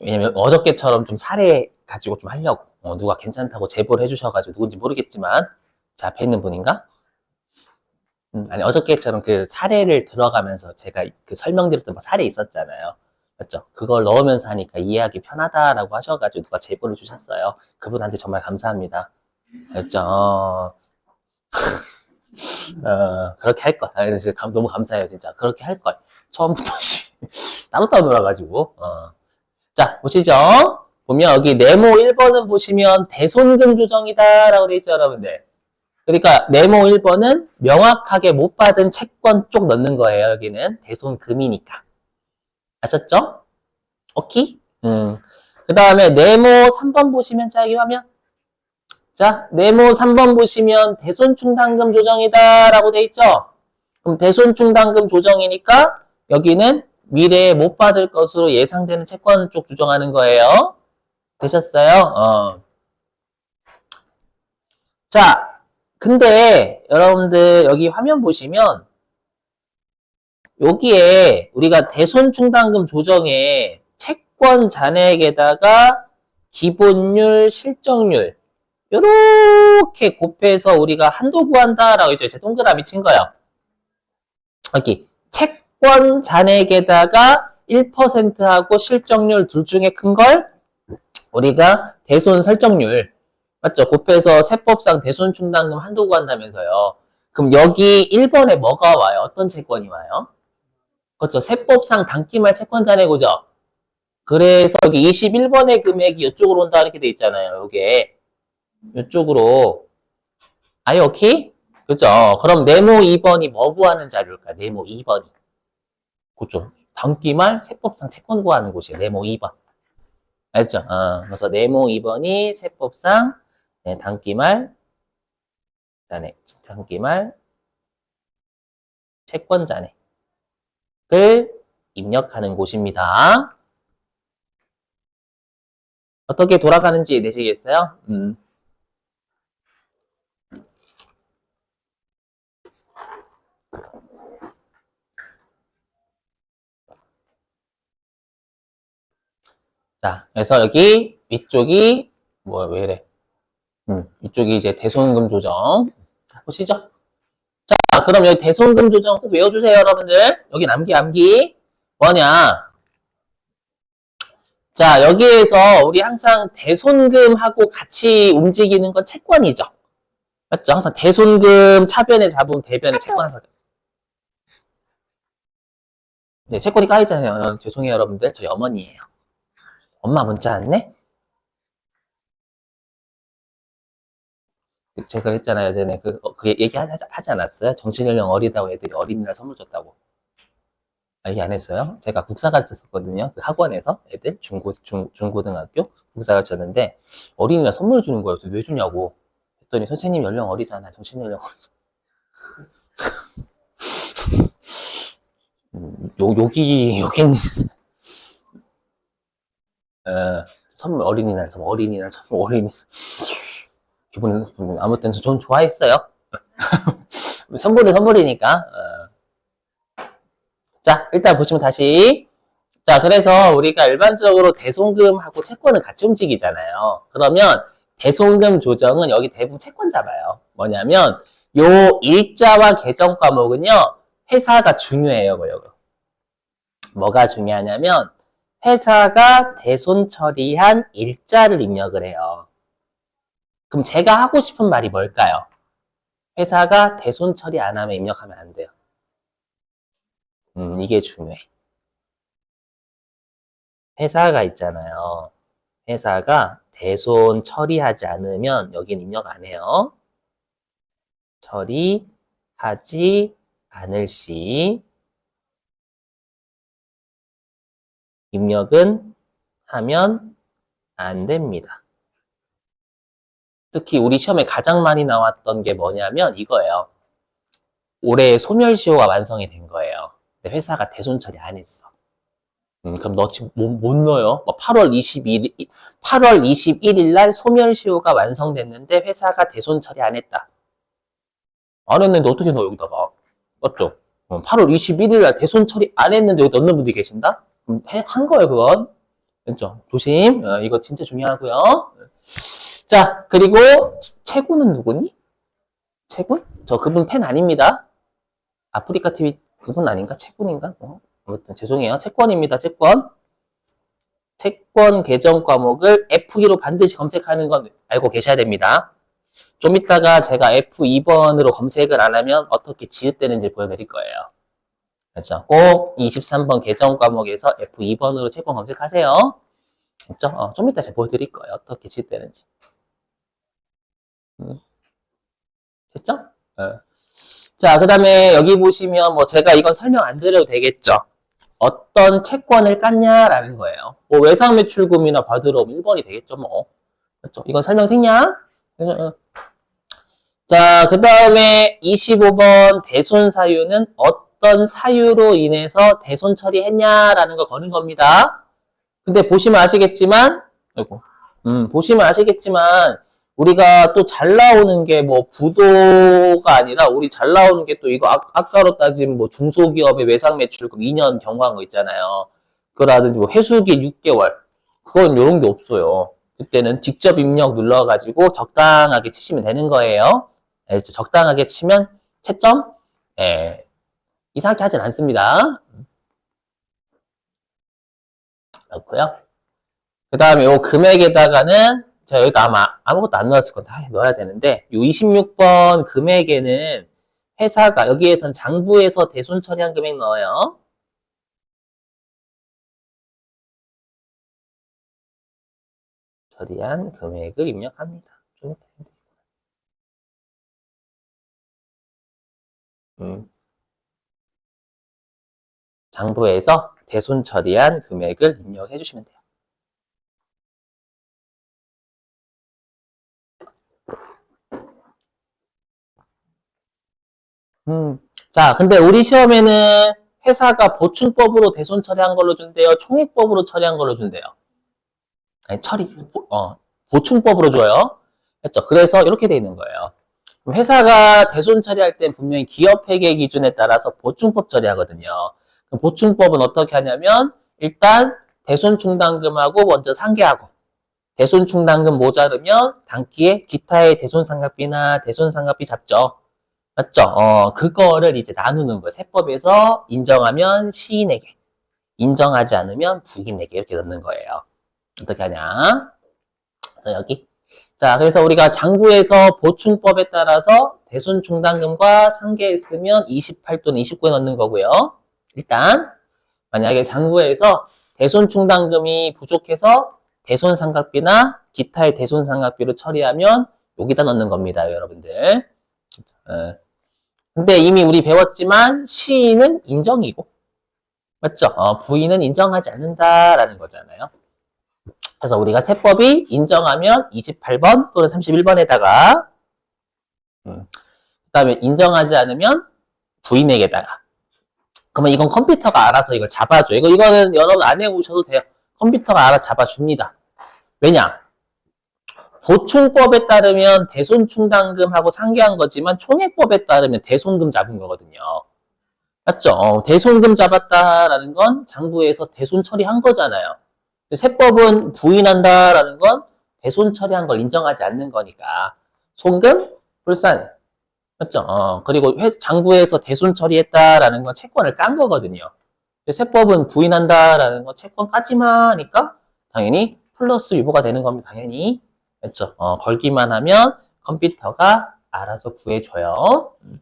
왜냐면 어저께처럼 좀 사례 가지고 좀 하려고 어, 누가 괜찮다고 제보를 해주셔가지고 누군지 모르겠지만 제 앞에 있는 분인가? 음, 아니 어저께처럼 그 사례를 들어가면서 제가 그 설명드렸던 뭐 사례 있었잖아요. 맞죠? 그걸 넣으면서 하니까 이해하기 편하다라고 하셔가지고 누가 제보를 주셨어요. 그분한테 정말 감사합니다. 알죠? 어, 어, 그렇게 할 걸. 아, 너무 감사해요, 진짜. 그렇게 할 걸. 처음부터 씨, 따로 따로 놀아가지고. 어. 자, 보시죠. 보면 여기 네모 1번은 보시면 대손금 조정이다라고 돼 있죠, 여러분들. 그러니까 네모 1번은 명확하게 못 받은 채권 쪽 넣는 거예요, 여기는. 대손금이니까. 아셨죠? 오케이? 음. 그 다음에 네모 3번 보시면 자, 이 화면. 자, 네모 3번 보시면 대손충당금 조정이다라고 돼 있죠? 그럼 대손충당금 조정이니까 여기는 미래에 못 받을 것으로 예상되는 채권 쪽 조정하는 거예요. 되셨어요? 어. 자, 근데 여러분들 여기 화면 보시면 여기에 우리가 대손 충당금 조정에 채권 잔액에다가 기본율, 실적률 이렇게 곱해서 우리가 한도 구한다라고 했죠. 제 동그라미 친 거예요. 여기 채권 잔액에다가 1%하고 실적률 둘 중에 큰 걸 우리가 대손 설정률 맞죠? 곱해서 세법상 대손 충당금 한도 구한다면서요. 그럼 여기 1번에 뭐가 와요? 어떤 채권이 와요? 그렇죠. 세법상 단기말 채권 잔액이죠. 그래서 여기 21번의 금액이 이쪽으로 온다 이렇게 돼 있잖아요. 요게 이쪽으로 아이 오케이? 그죠? 그럼 네모 2번이 뭐 구하는 자료일까? 네모 2번이. 그죠? 단기말 세법상 채권 구하는 곳이에요. 네모 2번. 알죠? 어, 그래서 네모 2번이 세법상 네, 단기말 잔액, 단기말 채권 잔액을 입력하는 곳입니다. 어떻게 돌아가는지 내시겠어요? 음. 자, 그래서 여기 위쪽이 뭐야 왜 이래? 음, 이쪽이 이제 대손금 조정. 자, 보시죠. 자, 그럼 여기 대손금 조정 꼭 외워주세요, 여러분들. 여기 남기 암기 뭐냐? 자, 여기에서 우리 항상 대손금하고 같이 움직이는 건 채권이죠. 맞죠? 항상 대손금 차변에 잡으면 대변에 채권 항상. 네, 채권이 까이잖아요. 어, 죄송해요, 여러분들. 저희 어머니예요. 엄마 문자 왔네? 제가 했잖아요, 전에. 그, 어, 그 얘기 하지, 하지 않았어요? 정신 연령 어리다고 애들이 어린이날 선물 줬다고. 아, 얘기 안 했어요? 제가 국사 가르쳤었거든요. 그 학원에서 애들, 중고, 중, 중고등학교 국사 가르쳤는데 어린이날 선물 주는 거예요. 왜 주냐고. 했더니 선생님 연령 어리잖아. 정신 연령 어리. 음, 요, 여기, 어, 선물 어린이날 선물 어린이날 선물 어린이 기분 아무튼 좀 좋아했어요. 선물은 선물이니까. 어. 자 일단 보시면 다시 자 그래서 우리가 일반적으로 대손금하고 채권은 같이 움직이잖아요. 그러면 대손금 조정은 여기 대부분 채권 잡아요. 뭐냐면 요 일자와 계정 과목은요 회사가 중요해요. 뭐요? 뭐가 중요하냐면 회사가 대손 처리한 일자를 입력을 해요. 그럼 제가 하고 싶은 말이 뭘까요? 회사가 대손 처리 안 하면 입력하면 안 돼요. 음, 이게 중요해. 회사가 있잖아요. 회사가 대손 처리하지 않으면 여긴 입력 안 해요. 처리하지 않을 시 입력은 하면 안 됩니다. 특히 우리 시험에 가장 많이 나왔던 게 뭐냐면 이거예요. 올해 소멸시효가 완성이 된 거예요. 근데 회사가 대손 처리 안 했어. 음, 그럼 너 지금 못, 못 넣어요. 뭐 8월 21일, 8월 21일 날 소멸시효가 완성됐는데 회사가 대손 처리 안 했다. 안 했는데 어떻게 넣어, 여기다가? 맞죠? 어, 8월 21일 날 대손 처리 안 했는데 여기 넣는 분들이 계신다? 한 거예요, 그건. 그렇죠? 조심. 어, 이거 진짜 중요하고요. 자, 그리고 치- 채구는 누구니? 채군? 저 그분 팬 아닙니다. 아프리카 TV 그분 아닌가? 채군인가? 어? 아무튼 죄송해요. 채권입니다. 채권. 채권 계정 과목을 F2로 반드시 검색하는 건 알고 계셔야 됩니다. 좀 이따가 제가 F2번으로 검색을 안 하면 어떻게 지읒되는지 보여드릴 거예요. 그렇죠? 꼭 23번 계정 과목에서 F2번으로 채권 검색하세요. 그렇죠? 어, 좀 이따 제가 보여드릴 거예요. 어떻게 지읒되는지. 음. 됐죠? 어. 자, 그 다음에 여기 보시면 뭐 제가 이건 설명 안 드려도 되겠죠? 어떤 채권을 깠냐라는 거예요. 뭐 외상 매출금이나 받으러 1번이 되겠죠, 뭐. 그렇죠? 이건 설명 생략. 어. 자, 그 다음에 25번 대손 사유는 어떤 사유로 인해서 대손 처리했냐라는 걸 거는 겁니다. 근데 보시면 아시겠지만, 아이고, 음, 보시면 아시겠지만, 우리가 또 잘 나오는 게 뭐 부도가 아니라 우리 잘 나오는 게 또 이거 아, 아까로 따지면 뭐 중소기업의 외상 매출금 2년 경과한 거 있잖아요. 그라든지 뭐 회수기 6개월. 그건 이런 게 없어요. 그때는 직접 입력 눌러가지고 적당하게 치시면 되는 거예요. 예, 적당하게 치면 채점 예, 이상하게 하진 않습니다. 그렇고요. 그 다음에 요 금액에다가는 제가 여기다 아마 아무것도 안 넣었을 건 다 넣어야 되는데 요 26번 금액에는 회사가 여기에선 장부에서 대손 처리한 금액 넣어요. 처리한 금액을 입력합니다. 음. 장부에서 대손 처리한 금액을 입력해 주시면 돼요. 음. 자, 근데 우리 시험에는 회사가 보충법으로 대손 처리한 걸로 준대요. 총액법으로 처리한 걸로 준대요. 아니, 처리, 어, 보충법으로 줘요. 했죠. 그래서 이렇게 돼 있는 거예요. 회사가 대손 처리할 때 분명히 기업 회계 기준에 따라서 보충법 처리하거든요. 그럼 보충법은 어떻게 하냐면 일단 대손 충당금하고 먼저 상계하고 대손 충당금 모자르면 단기에 기타의 대손 상각비나 대손 상각비 잡죠. 맞죠? 어, 그거를 이제 나누는 거예요. 세법에서 인정하면 시인에게, 인정하지 않으면 부인에게 이렇게 넣는 거예요. 어떻게 하냐? 그래서 여기. 자, 그래서 우리가 장부에서 보충법에 따라서 대손 충당금과 상계했으면 28 또는 29에 넣는 거고요. 일단 만약에 장부에서 대손 충당금이 부족해서 대손 상각비나 기타의 대손 상각비를 처리하면 여기다 넣는 겁니다, 여러분들. 어. 근데 이미 우리 배웠지만 시인은 인정이고 맞죠? 어, 부인은 인정하지 않는다라는 거잖아요. 그래서 우리가 세법이 인정하면 28번 또는 31번에다가 음, 그 다음에 인정하지 않으면 부인에게다가 그러면 이건 컴퓨터가 알아서 이걸 잡아줘. 이거 이거는 여러분 안 해오셔도 돼요. 컴퓨터가 알아 잡아줍니다. 왜냐? 보충법에 따르면 대손 충당금하고 상계한 거지만 총액법에 따르면 대손금 잡은 거거든요. 맞죠? 어, 대손금 잡았다라는 건 장부에서 대손 처리한 거잖아요. 세법은 부인한다라는 건 대손 처리한 걸 인정하지 않는 거니까 손금 불산해. 맞죠? 어, 그리고 회- 장부에서 대손 처리했다라는 건 채권을 깐 거거든요. 세법은 부인한다라는 건 채권 까지만 하니까 당연히 플러스 유보가 되는 겁니다. 당연히. 그렇죠? 어, 걸기만 하면 컴퓨터가 알아서 구해줘요. 음.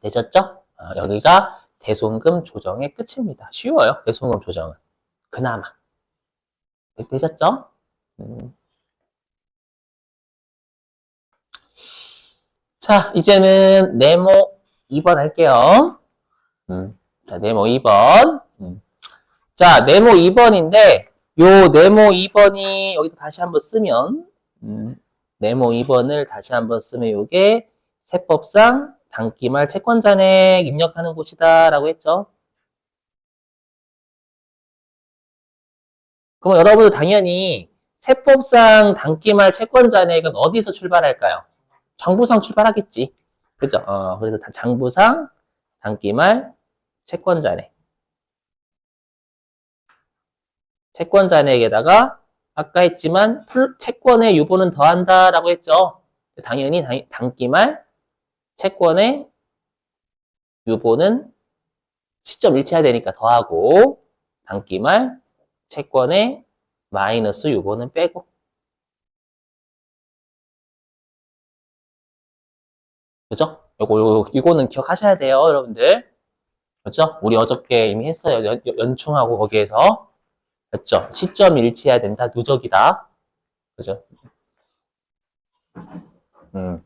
되셨죠? 어, 여기가 대손금 조정의 끝입니다. 쉬워요. 대손금 조정은. 그나마. 네, 되셨죠? 음. 자, 이제는 네모 2번 할게요. 음. 자, 네모 2번. 음. 자, 네모 2번인데, 요 네모 2번이 여기다 다시 한번 쓰면, 음, 네모 2번을 다시 한번 쓰면 요게 세법상 단기말 채권 잔액 입력하는 곳이다 라고 했죠. 그럼 여러분들 당연히 세법상 단기말 채권 잔액은 어디서 출발할까요? 장부상 출발하겠지. 그죠? 어, 그래서 다 장부상 단기말 채권 잔액. 채권 잔액에다가 아까 했지만 풀- 채권의 유보는 더한다라고 했죠. 당연히 당- 단기말 채권의 유보는 시점 일치해야 되니까 더하고 단기말 채권의 마이너스 유보는 빼고 그죠? 요거 요거 이거는 기억하셔야 돼요, 여러분들. 그죠? 우리 어저께 이미 했어요. 연, 연충하고 거기에서 그죠? 시점 일치해야 된다. 누적이다. 그죠? 음.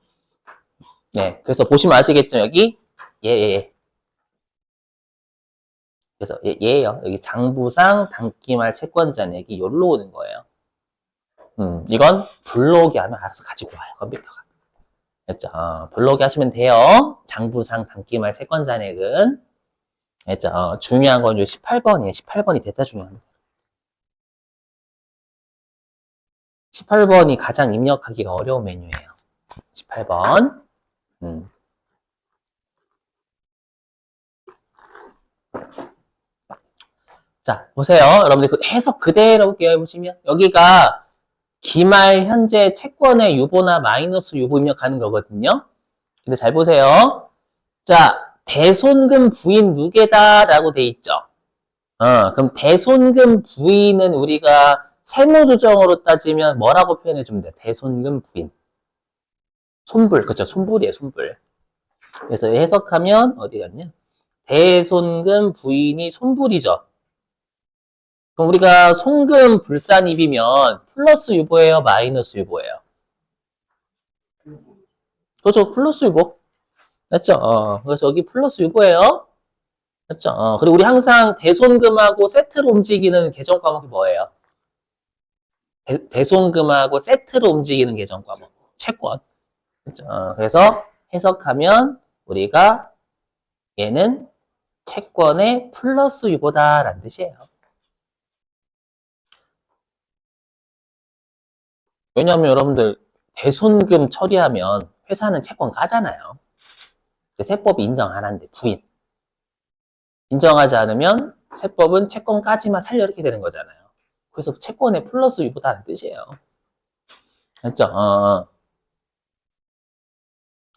네. 그래서 보시면 아시겠죠? 여기 예, 예, 예. 그래서 예, 예요. 여기 장부상 단기말 채권 잔액이 여기로 오는 거예요. 음, 이건 불러오게 하면 알아서 가지고 와요. 컴퓨터가. 됐죠? 어, 불러오게 하시면 돼요. 장부상 단기말 채권 잔액은. 됐죠? 어, 중요한 건 18번이에요. 18번이 됐다 중요합니다. 18번이 가장 입력하기가 어려운 메뉴예요. 18번. 음. 자, 보세요. 여러분들 그 해석 그대로 볼게요. 보시면. 여기가 기말 현재 채권의 유보나 마이너스 유보 입력하는 거거든요. 근데 잘 보세요. 자, 대손금 부인 누계다라고 돼 있죠. 어, 그럼 대손금 부인은 우리가 세무조정으로 따지면 뭐라고 표현해 주면 돼? 대손금 부인. 손불, 그쵸? 손불이에요, 손불. 그래서 해석하면 어디 갔냐? 대손금 부인이 손불이죠. 그럼 우리가 송금 불산입이면 플러스 유보예요, 마이너스 유보예요? 그렇죠, 플러스 유보. 맞죠? 어, 그래서 여기 플러스 유보예요. 맞죠? 어, 그리고 우리 항상 대손금하고 세트로 움직이는 계정 과목이 뭐예요? 대, 대손금하고 세트로 움직이는 계정 과목. 채권. 그렇죠? 어, 그래서 해석하면 우리가 얘는 채권의 플러스 유보다라는 뜻이에요. 왜냐하면 여러분들 대손금 처리하면 회사는 채권 까잖아요. 세법이 인정 안 한대, 부인. 인정하지 않으면 세법은 채권까지만 살려 이렇게 되는 거잖아요. 그래서 채권의 플러스 유보다는 뜻이에요. 맞죠? 어.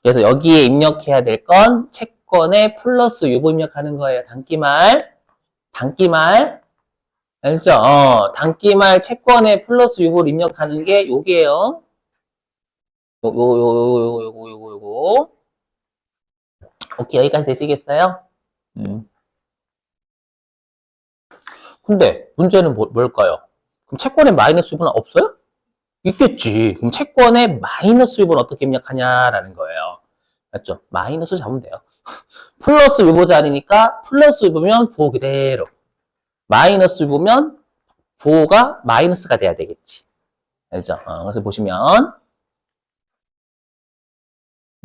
그래서 여기에 입력해야 될 건 채권의 플러스 유보 입력하는 거예요. 단기말. 단기말. 알죠? 어, 단기말 채권의 플러스 유보를 입력하는 게 요게요. 요, 요, 요, 요, 요, 요거, 요거, 요거. 오케이, 여기까지 되시겠어요? 음. 근데 문제는 뭐, 뭘까요? 그럼 채권의 마이너스 유보는 없어요? 있겠지. 그럼 채권의 마이너스 유보는 어떻게 입력하냐라는 거예요. 맞죠? 마이너스 잡으면 돼요. 플러스 유보 자리니까 플러스 유보면 부호 그대로. 마이너스 유보면 부호가 마이너스가 돼야 되겠지. 알죠? 어, 그래서 보시면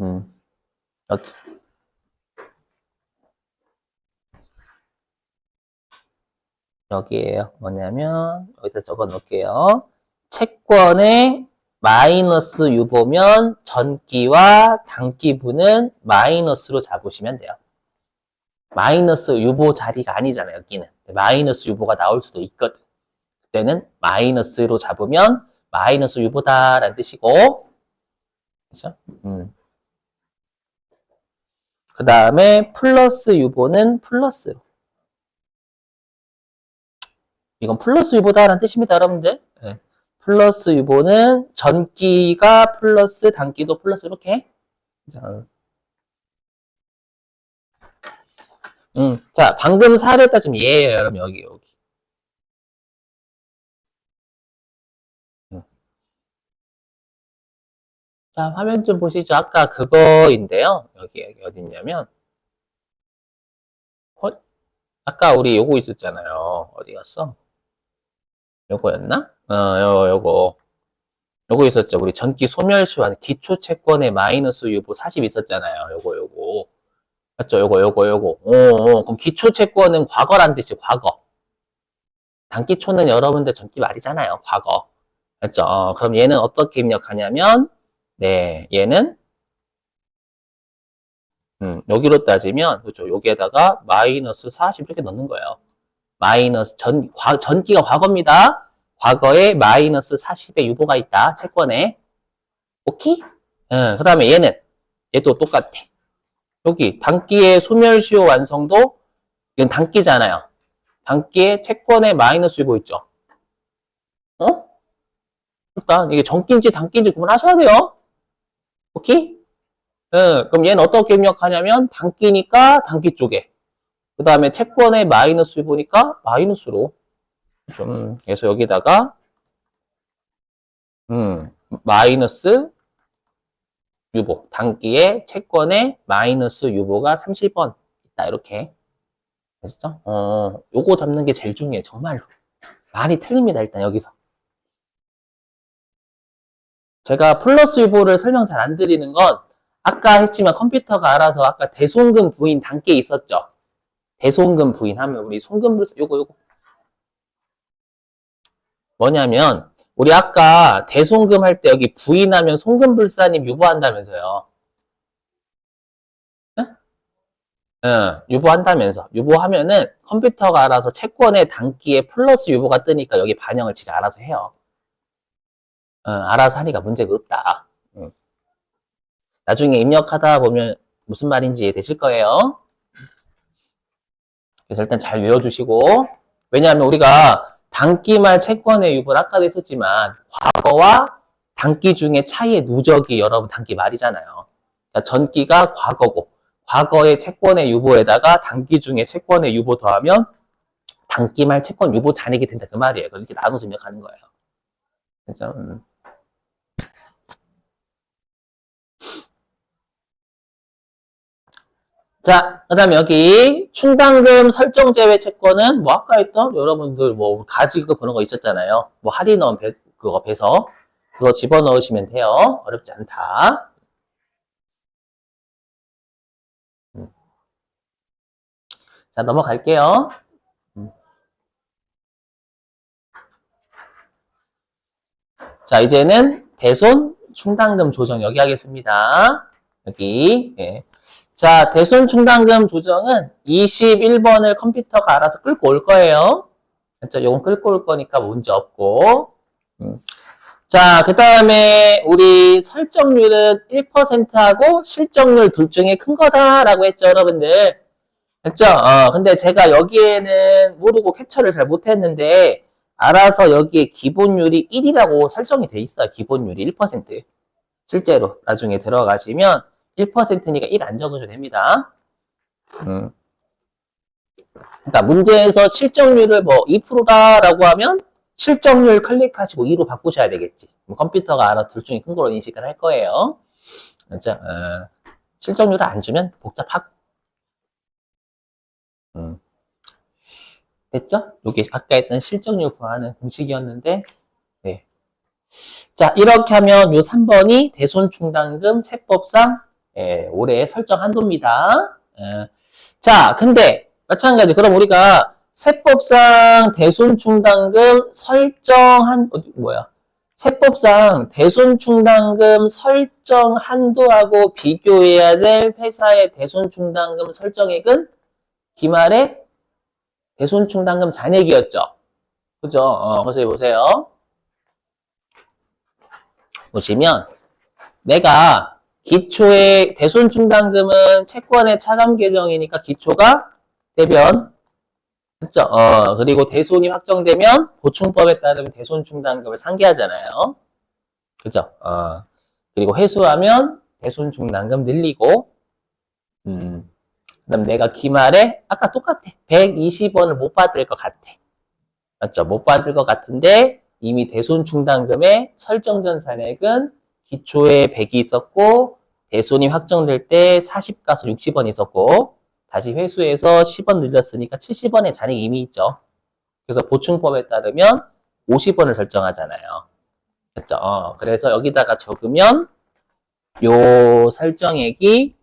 음, 여기 여기에요. 뭐냐면 여기다 적어 놓을게요. 채권의 마이너스 유보면 전기와 단기분은 마이너스로 잡으시면 돼요. 마이너스 유보 자리가 아니잖아요, 여기는. 마이너스 유보가 나올 수도 있거든. 그때는 마이너스로 잡으면 마이너스 유보다라는 뜻이고, 그죠? 음. 그 다음에 플러스 유보는 플러스로. 이건 플러스 유보다라는 뜻입니다, 여러분들. 네. 플러스 유보는 전기가 플러스 단기도 플러스 이렇게. 자, 음, 자, 방금 사례 따지면 얘예요, 여러분 여기 여기. 음. 자, 화면 좀 보시죠. 아까 그거인데요. 여기 여기 어디 있냐면 어? 아까 우리 요거 있었잖아요. 어디 갔어? 요거였나? 어, 요, 요거. 요거 있었죠. 우리 전기 소멸시효 기초 채권의 마이너스 유보 40 있었잖아요. 요거, 요거. 맞죠? 요거, 요거, 요거. 오, 오. 그럼 기초 채권은 과거란 뜻이 과거. 단기초는 여러분들 전기 말이잖아요. 과거. 맞죠? 어, 그럼 얘는 어떻게 입력하냐면, 네, 얘는, 음, 여기로 따지면, 그죠? 여기에다가 마이너스 40 이렇게 넣는 거예요. 마이너스 전, 과, 전기가 과거입니다. 과거에 마이너스 40의 유보가 있다. 채권에. 오케이? 응, 그 다음에 얘는, 얘도 똑같아. 여기, 단기의 소멸시효 완성도, 이건 단기잖아요. 단기에 채권에 마이너스 유보 있죠. 어? 일단, 이게 전기인지 단기인지 구분하셔야 돼요. 오케이? 응, 그럼 얘는 어떻게 입력하냐면, 단기니까 단기 쪽에. 그 다음에 채권에 마이너스 유보니까 마이너스로. 좀, 그래서 여기다가, 음, 마이너스 유보. 단기에 채권에 마이너스 유보가 30원 있다. 이렇게. 됐죠? 어, 요거 잡는 게 제일 중요해. 정말로. 말이 틀립니다. 일단 여기서. 제가 플러스 유보를 설명 잘 안 드리는 건 아까 했지만 컴퓨터가 알아서 아까 대손금 부인 단계에 있었죠. 대손금 부인 하면 우리 손금불사 요거 요거 뭐냐면 우리 아까 대손금 할 때 여기 부인하면 손금불사님 유보한다면서요. 응? 응, 유보한다면서. 유보하면은 컴퓨터가 알아서 채권의 단기에 플러스 유보가 뜨니까 여기 반영을 지가 알아서 해요. 응, 알아서 하니까 문제가 없다. 응. 나중에 입력하다 보면 무슨 말인지 이해되실 거예요. 그래서 일단 잘 외워주시고, 왜냐하면 우리가 단기말 채권의 유보를 아까도 했었지만, 과거와 단기 중에 차이의 누적이 여러분 단기 말이잖아요. 그러니까 전기가 과거고, 과거의 채권의 유보에다가 단기 중에 채권의 유보 더하면 단기말 채권 유보 잔액이 된다 그 말이에요. 그렇게 나눠서 입력하는 거예요. 그죠? 음. 자, 그 다음에 여기 충당금 설정 제외 채권은 뭐 아까 했던 여러분들 뭐 가지고 그런 거 있었잖아요. 뭐 할인원 배, 그거 배서 그거 집어넣으시면 돼요. 어렵지 않다. 음. 자, 넘어갈게요. 음. 자, 이제는 대손 충당금 조정 여기 하겠습니다. 여기. 예. 자, 대손 충당금 조정은 21번을 컴퓨터가 알아서 끌고 올 거예요. 그렇죠? 요건 끌고 올 거니까 문제 없고. 음. 자, 그 다음에 우리 설정률은 1%하고 실정률 둘 중에 큰 거다라고 했죠, 여러분들. 됐죠? 어, 근데 제가 여기에는 모르고 캡처를 잘 못했는데, 알아서 여기에 기본율이 1이라고 설정이 돼 있어요. 기본율이 1%. 실제로 나중에 들어가시면 1%니까 1 안 적으셔도 됩니다. 음. 그러니까 문제에서 실정률을 뭐 2%다라고 하면 실정률 클릭하시고 2로 바꾸셔야 되겠지. 뭐 컴퓨터가 알아 둘 중에 큰 걸로 인식을 할 거예요. 그죠? 어, 실정률을 안 주면 복잡하고. 음. 됐죠? 이게 아까 했던 실정률 구하는 공식이었는데, 네. 자, 이렇게 하면 요 3번이 대손 충당금 세법상 예, 올해 설정 한도입니다. 예. 자, 근데 마찬가지. 그럼 우리가 세법상 대손충당금 설정한 어디 뭐야? 세법상 대손충당금 설정 한도하고 비교해야 될 회사의 대손충당금 설정액은 기말에 대손충당금 잔액이었죠. 그죠? 어, 그래서 보세요. 보시면 내가 기초의 대손 충당금은 채권의 차감 계정이니까 기초가 대변 그죠? 어, 그리고 대손이 확정되면 보충법에 따르면 대손 충당금을 상계하잖아요. 그죠? 어, 그리고 회수하면 대손 충당금 늘리고 음, 그다음 내가 기말에 아까 똑같아. 120원을 못 받을 것 같아. 맞죠? 못 받을 것 같은데 이미 대손 충당금의 설정전 잔액은 기초에 100이 있었고 대손이 확정될 때 40 가서 60원 있었고 다시 회수해서 10원 늘렸으니까 70원의 잔액이 이미 있죠. 그래서 보충법에 따르면 50원을 설정하잖아요. 그렇죠? 어, 그래서 여기다가 적으면 요 설정액이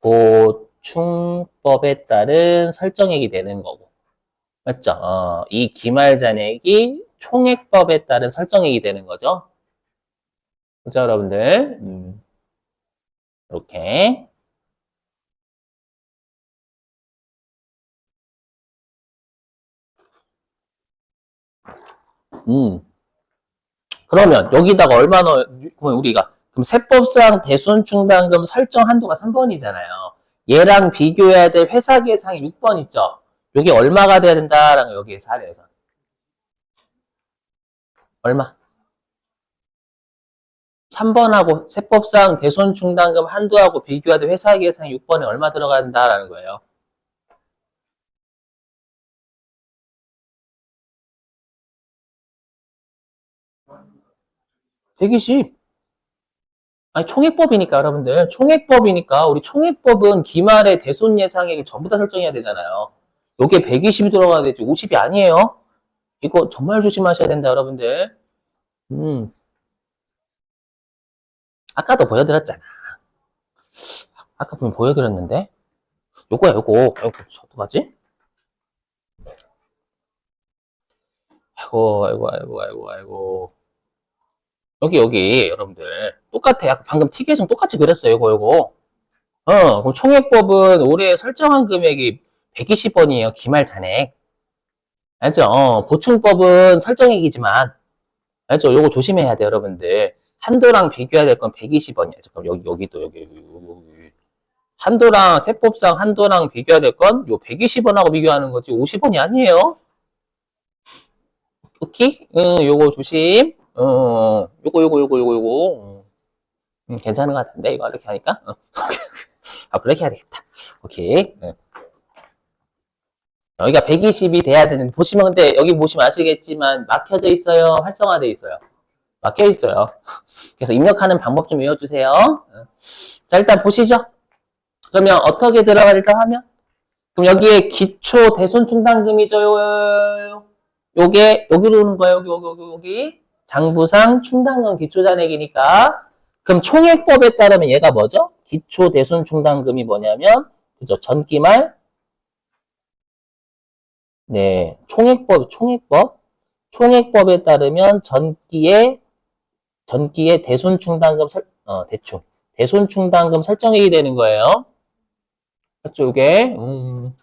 보충법에 따른 설정액이 되는 거고. 맞죠? 어, 이 기말 잔액이 총액법에 따른 설정액이 되는 거죠. 자, 여러분들? 음. 이렇게. 음. 그러면 여기다가 얼마나 우리가 그럼 세법상 대손충당금 설정 한도가 3번이잖아요. 얘랑 비교해야 될 회사 계상이 6번 있죠. 이게 얼마가 돼야 된다라는 여기에 사례에서 얼마? 3번하고 세법상 대손 충당금 한도하고 비교해야 될 회사 계상이 6번에 얼마 들어간다라는 거예요. 120. 아니, 총액법이니까, 여러분들. 총액법이니까, 우리 총액법은 기말의 대손 예상액을 전부 다 설정해야 되잖아요. 요게 120이 들어가야 되지, 50이 아니에요. 이거 정말 조심하셔야 된다, 여러분들. 음. 아까도 보여드렸잖아. 아까 보면 보여드렸는데. 요거야, 요거. 요거, 어떡하지? 아이고, 아이고, 아이고, 아이고, 아이고. 여기 여기 여러분들 똑같아. 아까 방금 계정 똑같이 그랬어요. 이거 이거. 어 그럼 총액법은 올해 설정한 금액이 120원이에요. 기말 잔액. 알죠? 어, 보충법은 설정액이지만 알죠? 요거 조심해야 돼 여러분들. 한도랑 비교해야 될 건 120원이야. 잠깐 여기 여기도 여기 여기. 한도랑 세법상 한도랑 비교해야 될 건 요 120원하고 비교하는 거지 50원이 아니에요. 오케이? 응, 요거 조심. 어, 요거, 요거, 요거, 요거, 요거. 음, 괜찮은 것 같은데, 이거 이렇게 하니까? 어. 아, 그렇게 해야 되겠다. 오케이. 응. 여기가 120이 돼야 되는데, 보시면 근데, 여기 보시면 아시겠지만, 막혀져 있어요? 활성화돼 있어요? 막혀 있어요. 그래서 입력하는 방법 좀 외워주세요. 어. 자, 일단 보시죠. 그러면 어떻게 들어갈까 하면? 그럼 여기에 기초 대손 충당금이죠. 요, 요게, 여기로 오는 거예요. 여기, 여기, 여기, 여기. 장부상 충당금 기초 잔액이니까 그럼 총액법에 따르면 얘가 뭐죠? 기초 대손 충당금이 뭐냐면 그죠? 전기말 네 총액법 총액법 총액법에 따르면 전기의 전기의 대손 충당금 설, 어, 대충 대손 충당금 설정액이 되는 거예요. 이게 음.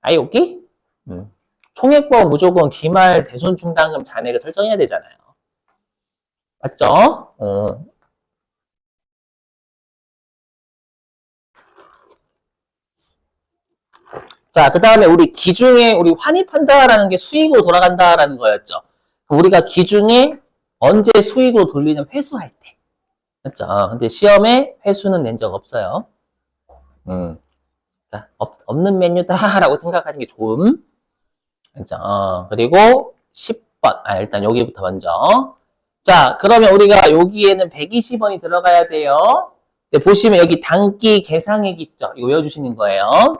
아이 오케이? 음. 총액법은 무조건 기말 대손 충당금 잔액을 설정해야 되잖아요. 맞죠? 어. 자, 그 다음에 우리 기중에 우리 환입한다라는 게 수익으로 돌아간다라는 거였죠. 우리가 기중에 언제 수익으로 돌리는 회수할 때. 맞죠? 근데 시험에 회수는 낸 적 없어요. 음. 자, 없, 없는 메뉴다라고 생각하시는 게 좋음. 어, 그리고 10번. 아, 일단 여기부터 먼저. 자, 그러면 우리가 여기에는 120원이 들어가야 돼요. 네, 보시면 여기 단기 계상액 있죠? 외워주시는 거예요.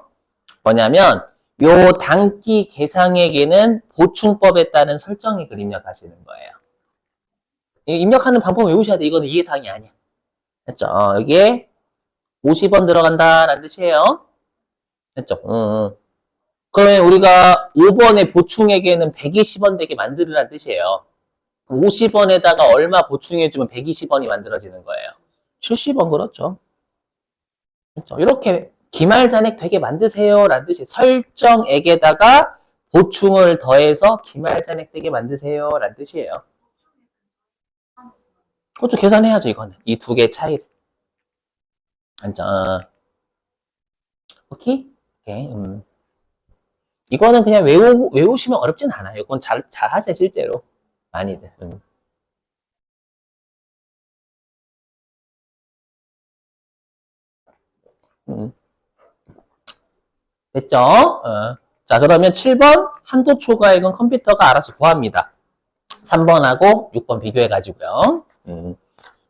뭐냐면, 요 단기 계상액에는 보충법에 따른 설정액을 입력하시는 거예요. 입력하는 방법 외우셔야 돼. 이거는 이해사항이 아니야. 됐죠? 어, 여기에 50원 들어간다라는 뜻이에요. 됐죠? 음. 그러면 우리가 5번의 보충액에는 120원 되게 만들으라는 뜻이에요. 50원에다가 얼마 보충해주면 120원이 만들어지는 거예요. 70원 그렇죠. 그렇죠. 이렇게 기말 잔액 되게 만드세요 라는 뜻이 설정액에다가 보충을 더해서 기말 잔액 되게 만드세요 라는 뜻이에요. 그것도 계산해야죠 이거는 이 두개 차이를. 안죠. 오케이? 오케이. 음. 이거는 그냥 외우, 외우시면 어렵진 않아요. 그건 잘, 잘 하세요, 실제로. 많이들. 음. 음. 됐죠? 어. 자, 그러면 7번 한도 초과액은 컴퓨터가 알아서 구합니다. 3번하고 6번 비교해 가지고요. 음.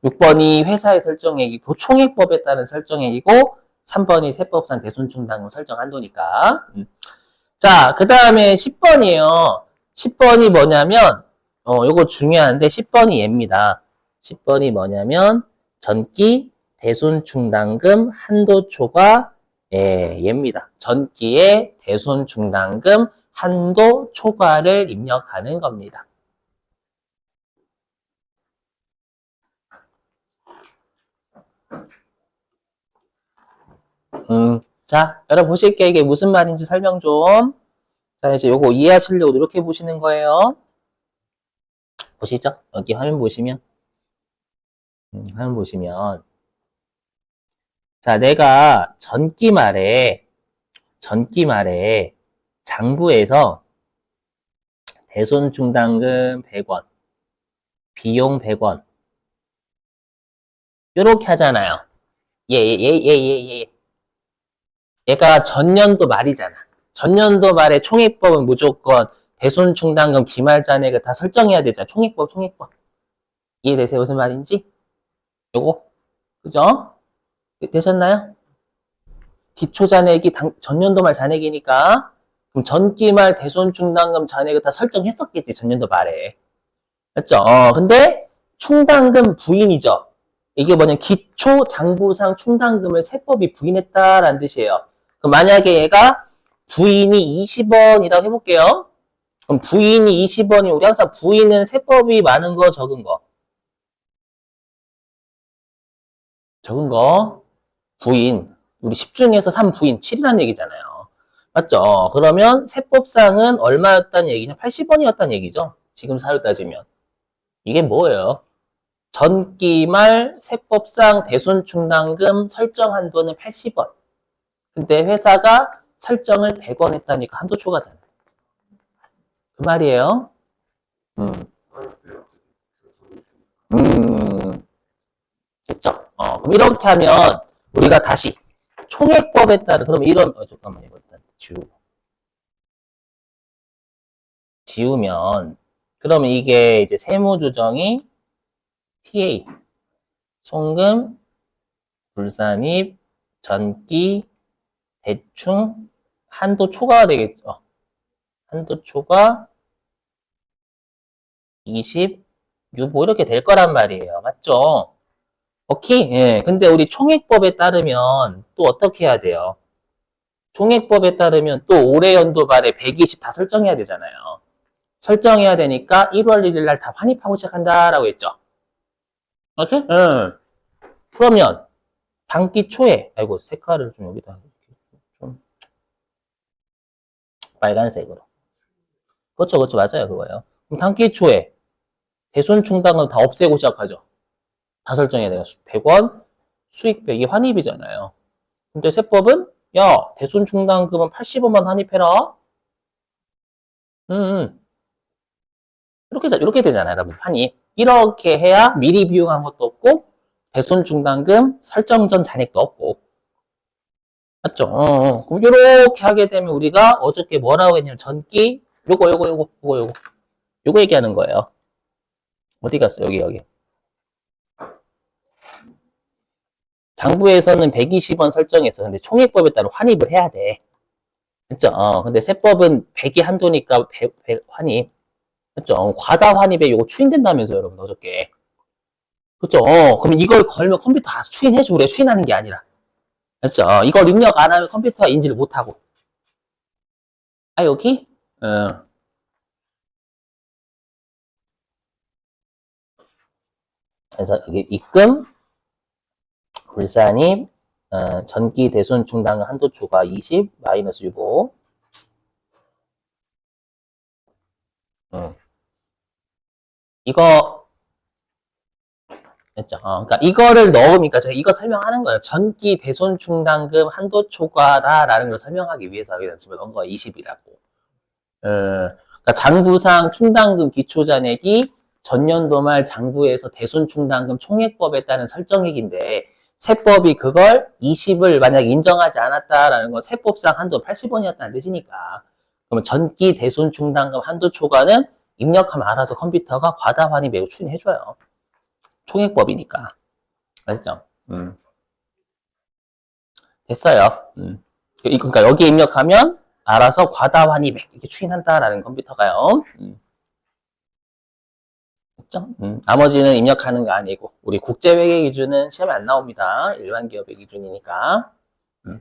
6번이 회사의 설정액이고 총액법에 따른 설정액이고 3번이 세법상 대손충당금 설정 한도니까. 음. 자, 그 다음에 10번이에요. 10번이 뭐냐면 어, 요거 중요한데 10번이 얘입니다. 10번이 뭐냐면 전기 대손 충당금 한도 초과 예, 얘입니다. 전기의 대손 충당금 한도 초과를 입력하는 겁니다. 음, 자, 여러분 보실게요. 이게 무슨 말인지 설명 좀. 자, 이제 요거 이해하시려고 노력해 보시는 거예요. 보시죠. 여기 화면 보시면. 음, 화면 보시면. 자, 내가 전기 말에, 전기 말에 장부에서 대손 충당금 100원, 비용 100원. 요렇게 하잖아요. 예, 예, 예, 예, 예, 예. 얘가 전년도 말이잖아. 전년도 말에 총액법은 무조건 대손 충당금 기말 잔액을 다 설정해야 되잖아. 총액법, 총액법. 이해되세요? 무슨 말인지? 요거. 그죠? 되- 되셨나요? 기초 잔액이 당- 전년도 말 잔액이니까 그럼 전기 말 대손 충당금 잔액을 다 설정했었겠지. 전년도 말에. 맞죠? 어, 근데 충당금 부인이죠. 이게 뭐냐 기초 장부상 충당금을 세법이 부인했다라는 뜻이에요. 그럼 만약에 얘가 부인이 20원이라고 해볼게요. 그럼 부인이 20원이 우리 항상 부인은 세법이 많은 거 적은 거 적은 거 부인 우리 10 중에서 3 부인 7이라는 얘기잖아요. 맞죠? 그러면 세법상은 얼마였다는 얘기냐? 80원이었다는 얘기죠. 지금 사유 따지면 이게 뭐예요? 전기말 세법상 대손충당금 설정 한도는 80원. 근데 회사가 설정을 100원 했다니까 한도 초과잖아. 그 말이에요. 음. 음. 됐죠? 어, 그럼 이렇게 하면 우리가 다시 총액법에 따른 그럼 이런 어, 잠깐만요. 이거 일단 지우고. 지우면 그러면 이게 이제 세무조정이 TA, 송금, 불산입, 전기, 대충, 한도 초과가 되겠죠. 한도 초과, 20, 유보 이렇게 될 거란 말이에요. 맞죠? 오케이? 예. 근데 우리 총액법에 따르면 또 어떻게 해야 돼요? 총액법에 따르면 또 올해 연도 말에 120 다 설정해야 되잖아요. 설정해야 되니까 1월 1일 날 다 환입하고 시작한다라고 했죠. 오케이? 응. 그러면 단기 초에 아이고 색깔을 좀 여기다 이렇게 좀 빨간색으로. 그렇죠, 그렇죠, 맞아요, 그거요. 그럼 단기 초에 대손 충당은 다 없애고 시작하죠. 다 설정해야 돼요. 100원 수익 빼기 환입이잖아요. 근데 세법은 야 대손 충당금은 80원만 환입해라. 음, 음. 이렇게 이렇게 되잖아요, 여러분. 환입. 이렇게 해야 미리 비용한 것도 없고 대손 충당금 설정 전 잔액도 없고 맞죠? 어, 어. 그럼 이렇게 하게 되면 우리가 어저께 뭐라고 했냐면 전기 요거 요거 요거 요거 요거 요거 얘기하는 거예요. 어디 갔어? 여기 여기. 장부에서는 120원 설정해서 근데 총액법에 따라 환입을 해야 돼. 그죠? 어, 근데 세법은 100이 한도니까 100, 100 환입. 그죠? 어, 과다 환입에 이거 추인된다면서요, 여러분, 어저께. 그죠? 어, 그럼 이걸 걸면 컴퓨터 알아서 추인해줘. 그래, 추인하는 게 아니라. 어, 이걸 입력 안 하면 컴퓨터가 인지를 못하고. 아, 여기? 어. 그래서 여기 입금, 불산입, 어, 전기 대손 충당 한도 초과 20, 마이너스 유보. 음. 이거, 됐죠? 어, 그러니까 이거를 넣으니까 제가 이거 설명하는 거예요. 전기 대손 충당금 한도 초과다라는 걸 설명하기 위해서 여기다 집어넣은 거예요. 20이라고. 어, 그러니까 장부상 충당금 기초 잔액이 전년도 말 장부에서 대손 충당금 총액법에 따른 설정액인데 세법이 그걸 20을 만약 인정하지 않았다라는 건 세법상 한도 80원이었다는 뜻이니까 그러면 전기 대손 충당금 한도 초과는 입력하면 알아서 컴퓨터가 과다 환입 매우 추인해줘요. 총액법이니까. 맞죠? 음. 됐어요. 음. 그러니까 여기 입력하면 알아서 과다 환입액 이렇게 추인한다라는 컴퓨터가요. 음. 됐죠? 음, 나머지는 입력하는 거 아니고 우리 국제회계 기준은 시험에 안 나옵니다. 일반 기업의 기준이니까. 음.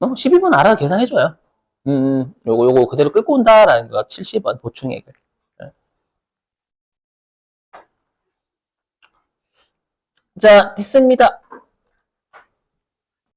어, 12번 알아서 계산해줘요. 음, 요거 요거 그대로 끌고 온다라는 거 70원 보충액을. 자, 됐습니다.